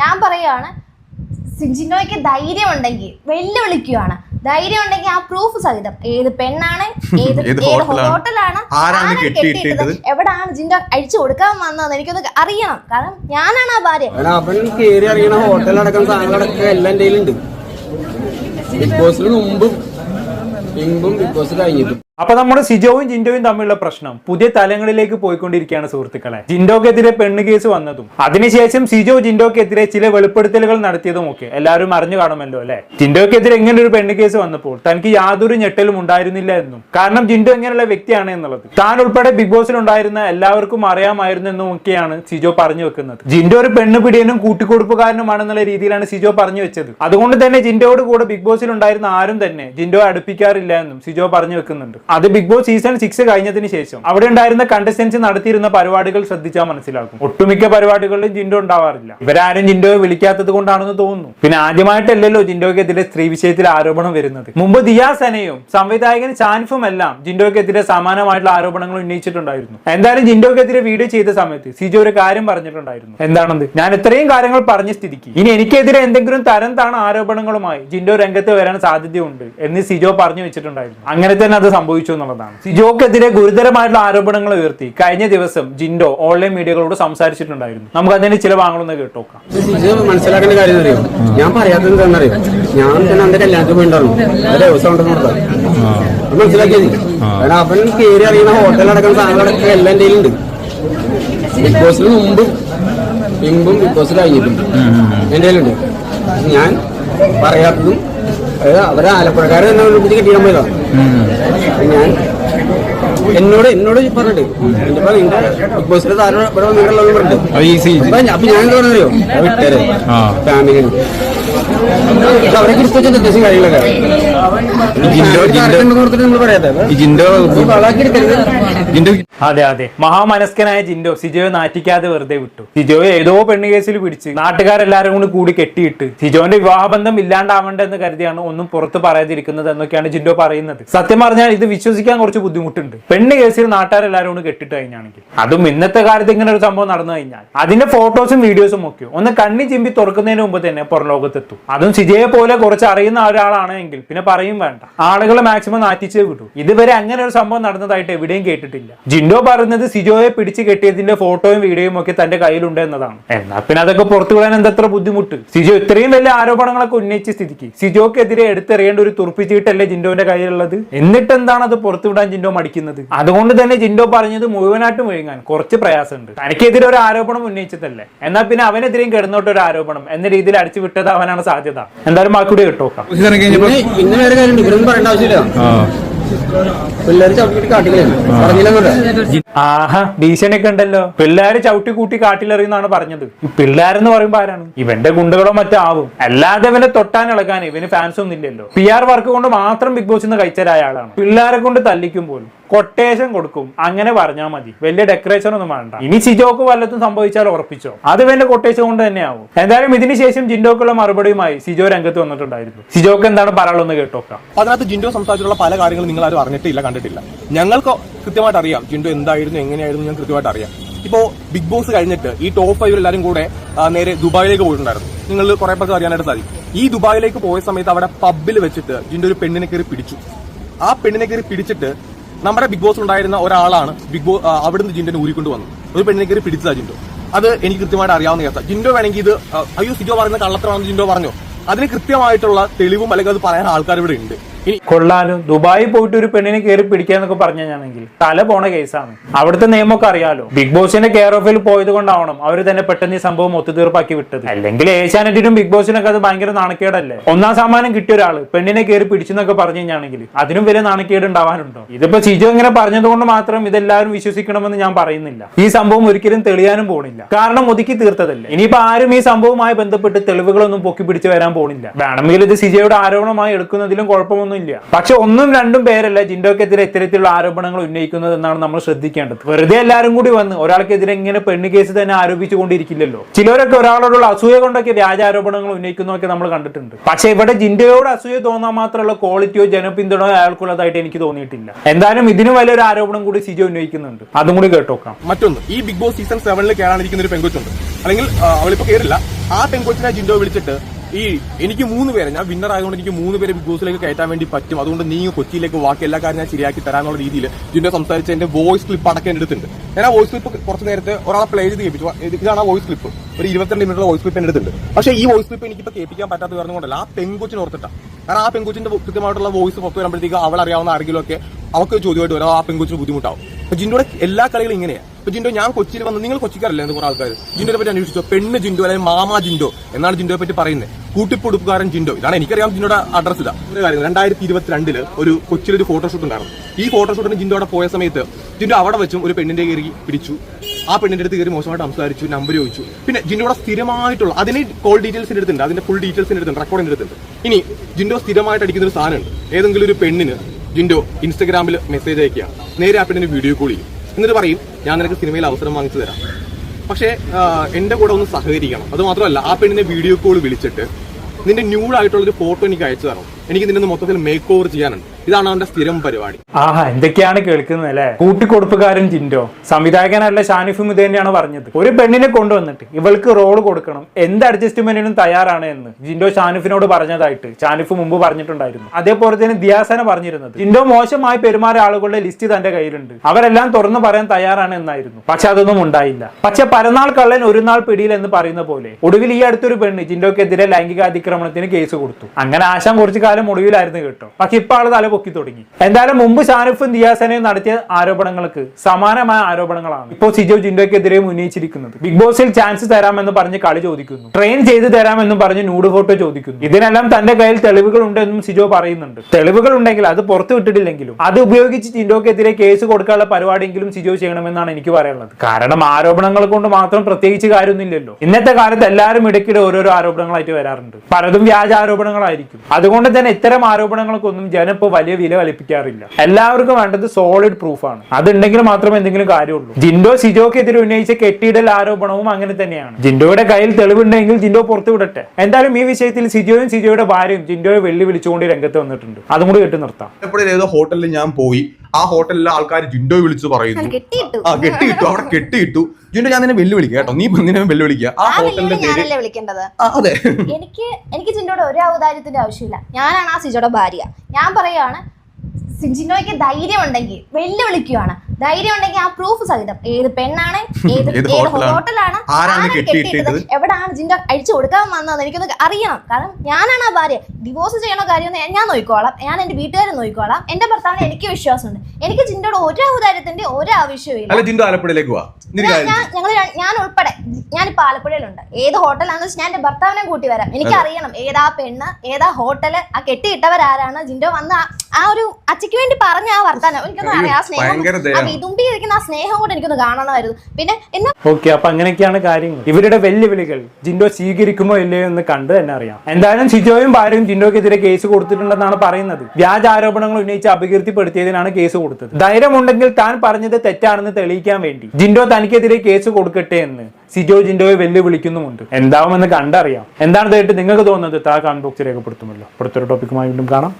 ഞാൻ പറയുകയാണ് സിജിനോയ്ക്ക് ധൈര്യം ഉണ്ടെങ്കിൽ വെല്ലുവിളിക്കുകയാണ് ധൈര്യം ഉണ്ടെങ്കിൽ ആ പ്രൂഫ് സഹിതം. ഏത് പെണ്ണാണ് ഏത് ഹോട്ടലാണ്? ആരാണ് കെട്ടിയിട്ടത്? എവിടാണ് ജിൻഡോ അഴിച്ചു കൊടുക്കാൻ വന്നത് എനിക്കൊന്ന് അറിയണം. കാരണം ഞാനാണ് ആ ഭാര്യ. ഹോട്ടലടക്കം സാധനങ്ങളടക്കം എല്ലാം ബിഗ് ബോസിന് മുമ്പും മുമ്പും ബിഗ് ബോസ് കഴിഞ്ഞിട്ടും. അപ്പൊ നമ്മുടെ സിജോവും ജിൻഡോയും തമ്മിലുള്ള പ്രശ്നം പുതിയ തലങ്ങളിലേക്ക് പോയിക്കൊണ്ടിരിക്കുകയാണ് സുഹൃത്തുക്കളെ. ജിൻഡോക്കെതിരെ പെണ്ണ് കേസ് വന്നതും അതിനുശേഷം സിജോ ജിൻഡോക്കെതിരെ ചില വെളിപ്പെടുത്തലുകൾ നടത്തിയതും ഒക്കെ എല്ലാവരും അറിഞ്ഞു കാണുമല്ലോ അല്ലെ? ജിൻഡോക്കെതിരെ ഇങ്ങനെ ഒരു പെണ്ണ് കേസ് വന്നപ്പോൾ തനിക്ക് യാതൊരു ഞെട്ടലും ഉണ്ടായിരുന്നില്ല എന്നും. കാരണം ജിൻഡോ ഇങ്ങനെയുള്ള വ്യക്തിയാണ് എന്നുള്ളത്. താൻ ഉൾപ്പെടെ ബിഗ് ബോസിൽ ഉണ്ടായിരുന്ന എല്ലാവർക്കും അറിയാമായിരുന്നു എന്നും ഒക്കെയാണ് സിജോ പറഞ്ഞു വെക്കുന്നത്. ജിൻഡോ ഒരു പെണ്ണ് പിടിയനും കൂട്ടിക്കൊടുപ്പുകാരനുമാണെന്നുള്ള രീതിയിലാണ് സിജോ പറഞ്ഞു വെച്ചത്. അതുകൊണ്ട് തന്നെ ജിൻഡോയുടെ കൂടെ ബിഗ് ബോസിൽ ഉണ്ടായിരുന്ന ആരും തന്നെ ജിൻഡോ അടുപ്പിക്കാറില്ല എന്നും സിജോ പറഞ്ഞു വെക്കുന്നുണ്ട്. അത് ബിഗ് ബോസ് സീസൺ സിക്സ് കഴിഞ്ഞതിന് ശേഷം അവിടെ ഉണ്ടായിരുന്ന കണ്ടസ്റ്റൻസ് നടത്തിയിരുന്ന പരിപാടികൾ ശ്രദ്ധിച്ചാൽ മനസ്സിലാക്കും. ഒട്ടുമിക്ക പരിപാടികളിലും ജിൻഡോ ഉണ്ടാവാറില്ല. ഇവരാരും ജിൻഡോയെ വിളിക്കാത്തത് കൊണ്ടാണെന്ന് തോന്നുന്നു. പിന്നെ ആദ്യമായിട്ടല്ലല്ലോ ജിൻഡോയ്ക്കെതിരെ സ്ത്രീ വിഷയത്തിൽ ആരോപണം വരുന്നത്. മുമ്പ് ദിയാ സനയും സംവിധായകൻ ചാൻഫും എല്ലാം ജിൻഡോയ്ക്കെതിരെ സമാനമായിട്ടുള്ള ആരോപണങ്ങൾ ഉന്നയിച്ചിട്ടുണ്ടായിരുന്നു. എന്തായാലും ജിൻഡോയ്ക്കെതിരെ വീഡിയോ ചെയ്ത സമയത്ത് സിജോ ഒരു കാര്യം പറഞ്ഞിട്ടുണ്ടായിരുന്നു. എന്താണെന്ന്? ഞാൻ ഇത്രയും കാര്യങ്ങൾ പറഞ്ഞ സ്ഥിതിക്ക്. ഇനി എനിക്കെതിരെ എന്തെങ്കിലും തരം താണ ആരോപണങ്ങളുമായി ജിൻഡോ രംഗത്ത് വരാൻ സാധ്യതയുണ്ട് എന്ന് സിജോ പറഞ്ഞു വെച്ചിട്ടുണ്ടായിരുന്നു. അങ്ങനെ തന്നെ അത് സംഭവിച്ചു. എന്നുള്ളതാണ്. സിജോക്കെതിരെ ഗുരുതരമായിട്ടുള്ള ആരോപണങ്ങൾ ഉയർത്തി. കഴിഞ്ഞ ദിവസം ജിൻഡോ ഓൺലൈൻ മീഡിയകളോട് സംസാരിച്ചിട്ടുണ്ടായിരുന്നു. നമുക്ക് അതിന്റെ ചില ഭാഗങ്ങളൊന്ന് കേട്ടോക്കാം. മനസ്സിലാക്കേണ്ട കാര്യം അറിയോ? ഞാൻ പറയാത്തത് ഞാൻ തന്നെ പോയിണ്ടായിരുന്നു. ദിവസം മനസ്സിലാക്കിയത് എല്ലാം ഉണ്ട് ബിഗ് ബോസിന് മുമ്പ് പിമ്പും ബിഗ് ബോസ് കഴിഞ്ഞിട്ടും എന്റെ കയ്യിലുണ്ട്. ഞാൻ പറയാത്തതും അവരെ ആലപ്പുഴക്കാരെ എന്നെ വിളിപ്പിച്ച് കെട്ടിയാൻ പോയതാ. ഞാൻ എന്നോട് എന്നോട് പറഞ്ഞിട്ട് ബിഗ് താരം ഇവിടെ വന്നിട്ടുള്ളത് പറഞ്ഞിട്ട്. അപ്പൊ ഞാൻ- എന്താ വിട്ടേരെ ഫാമിലി അതെ അതെ. മഹാമനസ്കനായ ജിൻഡോ സിജോയെ നാറ്റിക്കാതെ വെറുതെ വിട്ടു. സിജോയെ ഏതോ പെണ്ണ് കേസിൽ പിടിച്ച് നാട്ടുകാരെല്ലാരും കൂടി കൂടി കെട്ടിയിട്ട് സിജോന്റെ വിവാഹബന്ധം ഇല്ലാണ്ടാവണ്ടെന്ന് കരുതിയാണ് ഒന്നും പുറത്ത് പറയാതിരിക്കുന്നത് എന്നൊക്കെയാണ് ജിൻഡോ പറയുന്നത്. സത്യം പറഞ്ഞാൽ ഇത് വിശ്വസിക്കാൻ കുറച്ച് ബുദ്ധിമുട്ടുണ്ട്. പെണ്ണ് കേസിൽ നാട്ടുകാരെല്ലാരും കൂടി കെട്ടിട്ട് കഴിഞ്ഞാണെങ്കിൽ. അതും ഇന്നത്തെ കാലത്ത് ഇങ്ങനെ ഒരു സംഭവം നടന്നു കഴിഞ്ഞാൽ. അതിന്റെ ഫോട്ടോസും വീഡിയോസും ഒക്കെ ഒന്ന് കണ്ണി ചിമ്പി തുറക്കുന്നതിന് മുമ്പ് തന്നെ പുറം ലോകത്തെത്തും. അതും സിജയെ പോലെ കുറച്ച് അറിയുന്ന ഒരാളാണെങ്കിൽ പിന്നെ പറയും വേണ്ട. ആളുകളെ മാക്സിമം നാറ്റിച്ചേ വിട്ടു. ഇതുവരെ അങ്ങനെ ഒരു സംഭവം നടന്നതായിട്ട് എവിടെയും കേട്ടിട്ടില്ല. ജിൻഡോ പറയുന്നത് സിജോയെ പിടിച്ച് കെട്ടിയതിന്റെ ഫോട്ടോയും വീഡിയോയും ഒക്കെ തന്റെ കയ്യിലുണ്ട് എന്നതാണ്. എന്നാൽ പിന്നെ അതൊക്കെ പുറത്തു വിടാൻ എന്തത്ര ബുദ്ധിമുട്ട്? സിജോ ഇത്രയും വലിയ ആരോപണങ്ങളൊക്കെ ഉന്നയിച്ച സ്ഥിതിക്ക് സിജോക്കെതിരെ എടുത്തെറിയേണ്ട ഒരു തുറപ്പിച്ചിട്ടല്ലേ ജിൻഡോന്റെ കയ്യിലുള്ളത്? എന്നിട്ട് എന്താണ് അത് പുറത്തുവിടാൻ ജിൻഡോ മടിക്കുന്നത്? അതുകൊണ്ട് തന്നെ ജിൻഡോ പറഞ്ഞത് മുഴുവനായിട്ട് മുഴുങ്ങാൻ കുറച്ച് പ്രയാസമുണ്ട്. തനിക്കെതിരെ ഒരു ആരോപണം ഉന്നയിച്ചതല്ലേ? എന്നാൽ പിന്നെ അവനെതിരെയും കിടന്നോട്ട് ഒരു ആരോപണം എന്ന രീതിയിൽ അടിച്ചു വിട്ടത് അവനാണ് സാധ്യത എന്തായാലും മാക്കൂടി കേട്ടോക്കാം പിന്നെ പിന്നെ വേറെ കാര്യമുണ്ട്. ഇവരൊന്നും പറയേണ്ട ആവശ്യമില്ല. പിള്ളേർ ചവിട്ടിട്ട് കാട്ടിക്കളയാണ് പറഞ്ഞില്ലെന്നുണ്ട് ആഹാ ഭീഷണിയൊക്കെ ഉണ്ടല്ലോ. പിള്ളേര് ചവിട്ടി കൂട്ടി കാട്ടിലെറിയുന്നാണ് പറഞ്ഞത്. ഈ പിള്ളേരെന്ന് പറയുമ്പോ ആരാണ്? ഇവന്റെ ഗുണ്ടകളോ മറ്റോ ആവും. അല്ലാതെ ഇവനെ തൊട്ടാൻ ഇളകാൻ ഇവന് ഫാൻസ് ഒന്നും ഇല്ലല്ലോ. പി ആർ വർക്ക് കൊണ്ട് മാത്രം ബിഗ് ബോസ് നിന്ന് കഴിച്ചരായ ആളാണ് പിള്ളേരെ കൊണ്ട് തല്ലിക്കും പോലും. കൊട്ടേഷൻ കൊടുക്കും. അങ്ങനെ പറഞ്ഞാൽ മതി. വലിയ ഡെക്കറേഷൻ ഒന്നും വേണ്ട. ഇനി ചിജോക്ക് വല്ലതും സംഭവിച്ചാൽ ഉറപ്പിച്ചോ? അത് വലിയ കൊട്ടേഷൻ കൊണ്ട് തന്നെയാവും. എന്തായാലും ഇതിന് ശേഷം ജിൻഡോക്കുള്ള മറുപടിയുമായി സിജോ രംഗത്ത് വന്നിട്ടുണ്ടായിരുന്നു. സിജോക്ക് എന്താണ് പറയാനുള്ളത് കേട്ടോക്കാം. അതിനകത്ത് ജിൻഡോ സംസാരിച്ചിട്ടുള്ള പല കാര്യങ്ങളും നിങ്ങൾ ആരും അറിഞ്ഞിട്ടില്ല കണ്ടിട്ടില്ല. ഞങ്ങൾക്ക് കൃത്യമായിട്ട് അറിയാം ജിൻഡോ എന്തായിരുന്നു എങ്ങനെയായിരുന്നു ഞാൻ കൃത്യമായിട്ട് അറിയാം. ഇപ്പോ ബിഗ് ബോസ് കഴിഞ്ഞിട്ട് ഈ ടോപ്പ് ഫൈവ് എല്ലാവരും കൂടെ നേരെ ദുബായിലേക്ക് പോയിട്ടുണ്ടായിരുന്നു. നിങ്ങൾ കുറെ പേർക്ക് അറിയാനായിട്ട് സാധിക്കും. ഈ ദുബായിലേക്ക് പോയ സമയത്ത് അവിടെ പബ്ബിൽ വെച്ചിട്ട് ജിൻഡോ ഒരു പെണ്ണിനെ കയറി പിടിച്ചു. ആ പെണ്ണിനെ കയറി പിടിച്ചിട്ട് നമ്മുടെ ബിഗ് ബോസ് ഉണ്ടായിരുന്ന ഒരാളാണ് ബിഗ് ബോസ് അവിടുന്ന് ജിൻഡോനെ ഊരിക്കൊണ്ട് വന്നു ഒരു പെണ്ണിനെ കയറി പിടിച്ചതാ ജിൻഡോ. അത് എനിക്ക് കൃത്യമായിട്ട് അറിയാവുന്ന കേസാ. ജിൻഡോ വേണമെങ്കിൽ ഇത് അയ്യോ സിജോ പറയുന്ന കള്ളത്തരമാണെന്ന് ജിൻഡോ പറഞ്ഞോ? അതിന് കൃത്യമായിട്ടുള്ള തെളിവും അല്ലെങ്കിൽ അത് പറയാൻ ആൾക്കാർ ഇവിടെ ഉണ്ട്. കൊള്ളാലും. ദുബായി പോയിട്ട് ഒരു പെണ്ണിനെ കയറി പിടിക്കാന്നൊക്കെ പറഞ്ഞു ഞാനെങ്കിൽ തല പോണ കേസാണ്. അവിടുത്തെ നിയമമൊക്കെ അറിയാലോ. ബിഗ് ബോസിന്റെ കെയർ ഓഫിൽ പോയത് കൊണ്ടാവണം അവർ തന്നെ പെട്ടെന്ന് ഈ സംഭവം ഒത്തുതീർപ്പാക്കി വിട്ടത്. അല്ലെങ്കിൽ ഏഷ്യാനെറ്റിനും ബിഗ് ബോസിനൊക്കെ അത് ഭയങ്കര നാണക്കേടല്ലേ? ഒന്നാം സമ്മാനം കിട്ടിയ ഒരാൾ പെണ്ണിനെ കയറി പിടിച്ചെന്നൊക്കെ പറഞ്ഞു കഴിഞ്ഞാണെങ്കിൽ അതിനും വലിയ നാണക്കേട് ഉണ്ടാവാനുണ്ടോ? ഇതിപ്പോ ചിജു ഇങ്ങനെ പറഞ്ഞത് കൊണ്ട് മാത്രം ഇതെല്ലാവരും വിശ്വസിക്കണമെന്ന് ഞാൻ പറയുന്നില്ല. ഈ സംഭവം ഒരിക്കലും തെളിയാനും പോണില്ല. കാരണം ഒതുക്കി തീർത്തതല്ലേ? ഇനിയിപ്പോ ആരും ഈ സംഭവവുമായി ബന്ധപ്പെട്ട് തെളിവുകളൊന്നും പൊക്കി പിടിച്ചു വരാൻ പോണില്ല. വേണമെങ്കിൽ ഇത് സിജയുടെ ആരോപണമായി എടുക്കുന്നതിലും കുഴപ്പമൊന്നും ഒന്നുമില്ല. പക്ഷെ ഒന്നും രണ്ടും പേരല്ല ജിൻഡോക്കെതിരെ ഇത്തരത്തിലുള്ള ആരോപണങ്ങൾ ഉന്നയിക്കുന്നത് എന്നാണ് നമ്മൾ ശ്രദ്ധിക്കേണ്ടത്. വെറുതെ എല്ലാവരും കൂടി വന്ന് ഒരാൾക്കെതിരെ ഇങ്ങനെ പെണ്ണ് കേസ് തന്നെ ആരോപിച്ചുകൊണ്ടിരിക്കില്ലല്ലോ ചിലരൊക്കെ ഒരാളോടുള്ള അസൂയ കൊണ്ടൊക്കെ വ്യാജ ആരോപണങ്ങൾ ഉന്നയിക്കുന്നതൊക്കെ നമ്മൾ കണ്ടിട്ടുണ്ട്. പക്ഷെ ഇവിടെ ജിൻഡോയോട് അസൂയ തോന്നാൻ മാത്രമുള്ള ക്വാളിറ്റിയോ ജനപിന്തുണയോ അയാൾക്കുള്ളതായിട്ട് എനിക്ക് തോന്നിയിട്ടില്ല. എന്തായാലും ഇതിന് വലിയൊരു ആരോപണം കൂടി സിജോ ഉന്നയിക്കുന്നുണ്ട്. അതും കൂടി കേട്ടോക്കാം. മറ്റൊന്ന് ഈ ബിഗ് ബോസ് സീസൺ സെവനിൽ കയറാനിരിക്കുന്ന ഒരു പെങ്കൊച്ചുണ്ട് അല്ലെങ്കിൽ അവളിപ്പോ കയറില്ല ആ പെൺകുട്ടിനെ ജിൻഡോ വിളിച്ചിട്ട് ഈ എനിക്ക് മൂന്ന് പേരെ ഞാൻ വിന്നർ ആയതുകൊണ്ട് എനിക്ക് മൂന്ന് പേരെ ബിഗ് ബോസിലേക്ക് കയറ്റാൻ വേണ്ടി പറ്റും. അതുകൊണ്ട് നീ കൊച്ചിയിലേക്ക് ബാക്കി എല്ലാ കാര്യം ഞാൻ ശരിയാക്കി തരാനുള്ള രീതിയിൽ ജിൻഡോ സംസാരിച്ച എന്റെ വോയിസ് ക്ലിപ്പ് അടക്കം എടുത്തിട്ടുണ്ട് ഞാൻ ആ വോയിസ് ക്ലിപ്പ് കുറച്ച് നേരത്തെ ഒരാളെ പ്ലേ ചെയ്ത് കേൾപ്പിച്ചു. ഇത് ഇതാണ് ആ വോയിസ് ക്ലിപ്പ് ഒരു ഇരുപത്തിരണ്ട് മിനിറ്റുള്ള വോയിസ് ക്ലിപ്പ് എടുത്തിട്ടുണ്ട് പക്ഷേ ഈ വോയിസ് ക്ലിപ്പ് എനിക്കിപ്പോൾ കേൾപ്പിക്കാൻ പറ്റാത്ത കാരണം കൊണ്ടല്ല ആ പെങ്കൊച്ചിന് ഓർത്തിട്ട. കാരണം ആ പെങ്കൊച്ചിന്റെ കൃത്യമായിട്ടുള്ള വോയിസ് പുറത്ത് വരുമ്പോഴത്തേക്ക് അവൾ അറിയാവുന്ന ആരെങ്കിലും ഒക്കെ അവർക്ക് ചോദ്യമായിട്ട് വരാം ആ പെങ്കൊച്ചിന് ബുദ്ധിമുട്ടാവും. ജിൻഡോയുടെ എല്ലാ കളികളും ഇങ്ങനെയാണ് ഇപ്പൊ ജിൻഡോ ഞാൻ കൊച്ചിയിൽ വന്ന് നിങ്ങൾ കൊച്ചിക്കാരല്ലേ എന്ന് കുറെ ആൾക്കാർ ജിൻഡോനെ പറ്റി അന്വേഷിച്ചോ? പെണ്ണ് ജിൻഡോ അല്ലെങ്കിൽ മാമ ജിൻഡോ? എന്നാണ് ജിൻഡോയെ പറ്റി പറയുന്നത്. കൂട്ടിപ്പൊടുപ്പുകാരൻ ജിൻഡോ. ഇതാണ് എനിക്കറിയാം ജിൻഡോയുടെ അഡ്രസ് ഇതാ. ഒരു കാര്യം രണ്ടായിരത്തി ഇരുപത്തിരണ്ടിൽ ഒരു കൊച്ചിയിൽ ഒരു ഫോട്ടോഷൂട്ട് ഉണ്ടായിരുന്നു. ഈ ഫോട്ടോഷൂട്ടിന് ജിൻഡോ അവിടെ പോയ സമയത്ത് ജിൻഡോ അവിടെ വെച്ചും ഒരു പെണ്ണിന്റെ കയറി പിടിച്ചു. ആ പെണ്ണിന്റെ അടുത്ത് കയറി മോശമായിട്ട് സംസാരിച്ചു നമ്പർ ചോദിച്ചു. പിന്നെ ജിൻഡോടെ സ്ഥിരമായിട്ടുള്ള അതിന് കോൾ ഡീറ്റെയിൽസിന്റെ അടുത്തുണ്ട് അതിന്റെ ഫുൾ ഡീറ്റെയിൽസിന്റെ അടുത്തുണ്ട് റെക്കോർഡിന്റെ അടുത്തുണ്ട്. ഇനി ജിൻഡോ സ്ഥിരമായിട്ട് അടിക്കുന്ന ഒരു സാധനമുണ്ട്. ഏതെങ്കിലും ഒരു പെണ്ണിന് ജിൻഡോ ഇൻസ്റ്റാഗ്രാമിൽ മെസ്സേജ് അയക്കുക നേരെ ആ പെണ്ണിന് വീഡിയോ കോൾ ചെയ്യും. എന്നിട്ട് പറയും ഞാൻ നിനക്ക് സിനിമയിൽ അവസരം വാങ്ങിച്ചു തരാം. പക്ഷേ എന്റെ കൂടെ ഒന്ന് സഹകരിക്കണം. അത് മാത്രമല്ല ആ പെണ്ണിനെ വീഡിയോ കോൾ വിളിച്ചിട്ട് നിന്റെ ന്യൂഡ് ആയിട്ടുള്ള ഒരു ഫോട്ടോ എനിക്ക് അയച്ചു തരണം. എനിക്ക് ഇതിന് മൊത്തത്തിൽ മേക്ക് ഓവർ ചെയ്യാനുണ്ട്. ഇതാണ് അവന്റെ സ്ഥിരം പരിപാടി. ആഹാ എന്തൊക്കെയാണ് കേൾക്കുന്നത് അല്ലെ? കൂട്ടിക്കൊടുപ്പുകാരൻ ജിൻഡോ. സംവിധായകനല്ല ഷാനിഫ് ഇത് തന്നെയാണ് പറഞ്ഞത്. ഒരു പെണ്ണിനെ കൊണ്ടുവന്നിട്ട് ഇവൾക്ക് റോൾ കൊടുക്കണം. എന്ത് അഡ്ജസ്റ്റ്മെന്റിനും തയ്യാറാണ് എന്ന് ജിൻഡോ ഷാനിഫിനോട് പറഞ്ഞതായിട്ട് ഷാനിഫ് മുമ്പ് പറഞ്ഞിട്ടുണ്ടായിരുന്നു. അതേപോലെ തന്നെ ദിയാസന പറഞ്ഞിരുന്നത്. ജിൻഡോ മോശമായി പെരുമാറിയ ആളുകളുടെ ലിസ്റ്റ് തന്റെ കയ്യിലുണ്ട്. അവരെല്ലാം തുറന്നു പറയാൻ തയ്യാറാണ് എന്നായിരുന്നു. പക്ഷെ അതൊന്നും ഉണ്ടായില്ല. പക്ഷെ പരനാൾ കള്ളൻ ഒരു നാൾ പിടിയിൽ എന്ന് പറയുന്ന പോലെ ഒടുവിൽ ഈ അടുത്തൊരു പെണ്ണ് ജിൻഡോക്കെതിരെ ലൈംഗിക അതിക്രമണത്തിന് കേസ് കൊടുത്തു. അങ്ങനെ ആശാൻ കുറച്ചു കാലം ഒടുവിലായിരുന്നു കേട്ടോ. പക്ഷെ ഇപ്പൊ ആൾ തല പൊക്കി തുടങ്ങി. എന്തായാലും മുമ്പ് ഷാനിഫും ദിയാസനയും നടത്തിയ ആരോപണങ്ങൾക്ക് സമാനമായ ആരോപണങ്ങളാണ് ഇപ്പോൾ സിജോ ജിൻഡോക്കെതിരെയും ഉന്നയിച്ചിരിക്കുന്നത്. ബിഗ് ബോസിൽ ചാൻസ് തരാമെന്ന് പറഞ്ഞ് കളി ചോദിക്കുന്നു. ട്രെയിൻ ചെയ്ത് തരാമെന്നും പറഞ്ഞ് നൂഡ് ഫോട്ടോ ചോദിക്കുന്നു. ഇതിനെല്ലാം തന്റെ കയ്യിൽ തെളിവുകൾ ഉണ്ടെന്നും സിജോ പറയുന്നുണ്ട്. തെളിവുകൾ ഉണ്ടെങ്കിൽ അത് പുറത്തു വിട്ടിട്ടില്ലെങ്കിലും അത് ഉപയോഗിച്ച് ജിൻഡോക്കെതിരെ കേസ് കൊടുക്കാനുള്ള പരിപാടിയെങ്കിലും സിജോ ചെയ്യണമെന്നാണ് എനിക്ക് പറയാനുള്ളത്. കാരണം ആരോപണങ്ങൾ കൊണ്ട് മാത്രം പ്രത്യേകിച്ച് കാര്യമൊന്നുമില്ലല്ലോ. ഇന്നത്തെ കാലത്ത് എല്ലാവരും ഇടയ്ക്കിടെ ഓരോരോ ആരോപണങ്ങളായിട്ട് വരാറുണ്ട്. പലതും വ്യാജ ആരോപണങ്ങളായിരിക്കും. അതുകൊണ്ട് തന്നെ ഇത്തരം ആരോപണങ്ങൾക്കൊന്നും ജനം ഇപ്പോൾ വലിയ വില കൽപ്പിക്കാറില്ല എല്ലാവർക്കും വേണ്ടത് സോളിഡ് പ്രൂഫാണ് അതുണ്ടെങ്കിൽ മാത്രമേ എന്തെങ്കിലും കാര്യമുള്ളൂ. ജിൻഡോ സിജോക്കെതിരെ ഉന്നയിച്ച കെട്ടിയിടൽ ആരോപണവും അങ്ങനെ തന്നെയാണ്. ജിൻഡോയുടെ കയ്യിൽ തെളിവുണ്ടെങ്കിൽ ജിൻഡോ പുറത്തു വിടട്ടെ. എന്തായാലും ഈ വിഷയത്തിൽ സിജോയും സിജോയുടെ ഭാര്യയും ജിൻഡോയെ വെള്ളി വിളിച്ചുകൊണ്ട് രംഗത്ത് വന്നിട്ടുണ്ട്. അതും കൂടി കെട്ടി നിർത്താം. ഹോട്ടലിൽ ഞാൻ പോയി. ആ ഹോട്ടലിലെ ആൾക്കാർ ജിൻഡോ വിളിച്ചു പറയുന്നു. ആ കെട്ടിയിട്ടു. അവിടെ കെട്ടിയിട്ടു. ജിൻഡോ ഞാൻ നിന്നെ വെല്ലുവിളിക്കുക കേട്ടോ. നീ നിന്നെ വെല്ലുവിളിക്കുക? ആ ഹോട്ടലിന്റെ പേര് ഞാനല്ലേ വിളിക്കേണ്ടത്? ആ, അതെ. എനിക്ക് എനിക്ക് ജിൻഡോയുടെ ഒരു ഔദാര്യത്തിന്റെ ആവശ്യമില്ല. ഞാനാണ് ആ സിജോയുടെ ഭാര്യ. ഞാൻ പറയുകയാണ് സിജിനോയ്ക്ക് ധൈര്യം ഉണ്ടെങ്കിൽ വെല്ലുവിളിക്കുകയാണ് ധൈര്യം ഉണ്ടെങ്കിൽ ആ പ്രൂഫ് സഹിതം. ഏത് പെണ്ണാണ് ഏത് ഏത് ഏത് ഹോട്ടലാണ്? ഹോട്ടലാണ് ആരാണ്? കെട്ടിയിട്ടത്? എവിടാണ് ജിൻഡോ അഴിച്ചു കൊടുക്കാൻ വന്നതെന്ന് എനിക്കൊന്ന് അറിയണം. കാരണം ഞാനാണ് ആ ഭാര്യ. ഡിവോഴ്സ് ചെയ്യണോ കാര്യം ഞാൻ നോക്കിക്കോളാം. ഞാൻ എന്റെ വീട്ടുകാരെ നോക്കിക്കോളാം. എന്റെ ഭർത്താവിന് എനിക്ക് വിശ്വാസമുണ്ട്. എനിക്ക് ജിൻഡോയുടെ ഒരു ഔദാര്യത്തിന്റെ ഒരു ആവശ്യവും ഇല്ല അല്ല ജിൻഡോ ആലപ്പുഴയിലേക്ക് പോവാ ഞാൻ ഞാൻ ഞങ്ങൾ ഞാൻ ഉൾപ്പെടെ ഞാനിപ്പോ ആലപ്പുഴയിലുണ്ട്. ഏത് ഹോട്ടലാണെന്ന് വെച്ചാൽ ഞാൻ എന്റെ ഭർത്താവിനെ കൂട്ടി വരാം. എനിക്ക് അറിയണം ഏതാ പെണ്ണ് ഏതാ ഹോട്ടൽ ആ കെട്ടിയിട്ടവരാരാണ്. ജിൻഡോ വന്ന് ആ- ഒരു അച്ഛക്ക് വേണ്ടി പറഞ്ഞ ആ വർത്താനം. എനിക്കൊന്നും അറിയാം. ആ സ്നേഹം ഇതുമ്പി. ഇരിക്കുന്ന ആ സ്നേഹം കൊണ്ട് എനിക്കൊന്ന് കാണണമായിരുന്നു. പിന്നെ എന്നാ ഓക്കെ അപ്പൊ അങ്ങനെയൊക്കെയാണ് കാര്യങ്ങൾ. ഇവരുടെ വെല്ലുവിളികൾ ജിൻഡോ സ്വീകരിക്കുമോ ഇല്ലയോ എന്ന് കണ്ട് തന്നെ അറിയാം. എന്തായാലും സിജോയും ഭാര്യയും ജിൻഡോക്കെതിരെ കേസ് കൊടുത്തിട്ടുണ്ടെന്നാണ് പറയുന്നത്. വ്യാജ ആരോപണങ്ങൾ ഉന്നയിച്ച് അപകീർത്തിപ്പെടുത്തിയതിനാണ് കേസ് കൊടുത്തത്. ധൈര്യമുണ്ടെങ്കിൽ താൻ പറഞ്ഞത് തെറ്റാണെന്ന് തെളിയിക്കാൻ വേണ്ടി. ജിൻഡോ തനിക്കെതിരെ കേസ് കൊടുക്കട്ടെ എന്ന് സിജോ ജിൻഡോയെ വെല്ലുവിളിക്കുന്നുമുണ്ട്. എന്താവുമെന്ന് കണ്ടറിയാം. എന്താണ് തേട്ട് നിങ്ങൾക്ക് തോന്നുന്നത്? താ കമന്റ് രേഖപ്പെടുത്തുമല്ലോ. അടുത്തൊരു ടോപ്പിക്കുമായി വീണ്ടും കാണാം.